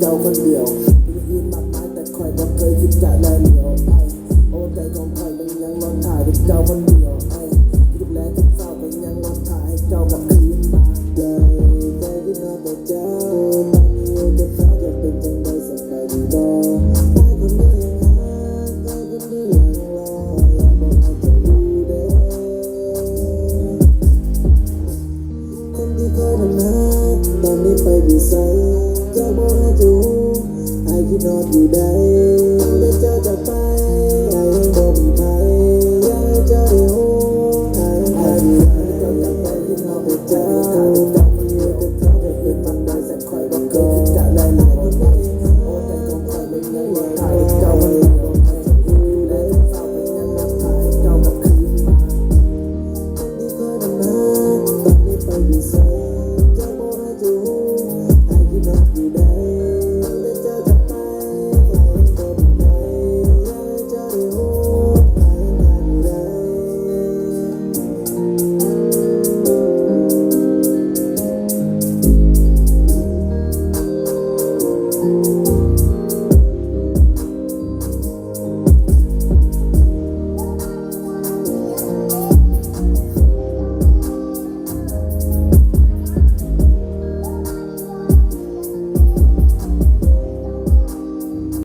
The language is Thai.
เจ้าคนเดียวมีอื่มากมายแต่คอยบอกเคยคิดจะแลเหนียวไอโอ้ใจของใครยมันยังมองถ่ายเป็นเจ้าคนเดียวไอทุกแลทุกเศร้าป็นยังลองถ่ายเจ้ากับคืนมาเลยใจที่นอนแต่เจ้าตอนนี้จะเขาจเป็นจังใดสบายดีบ่ใจคนเดียวยังหาใจคนเดียวยังรออยากบอกเด้อคนที่เคยมันหาตอนนี้ไปอยู่ จะาบ่ได้จูไอ้ที่นอนอยู่ใดได้เจอจากไปไอยังบ่มไทยอยากเจ้าได้รู้ไอยังไออยู่ไอเจ้าจากไปคิดนอนไปเจ้าไอเจ้ามาอยู่กับเได้เป็นมันได้สักคอยบอกก่อน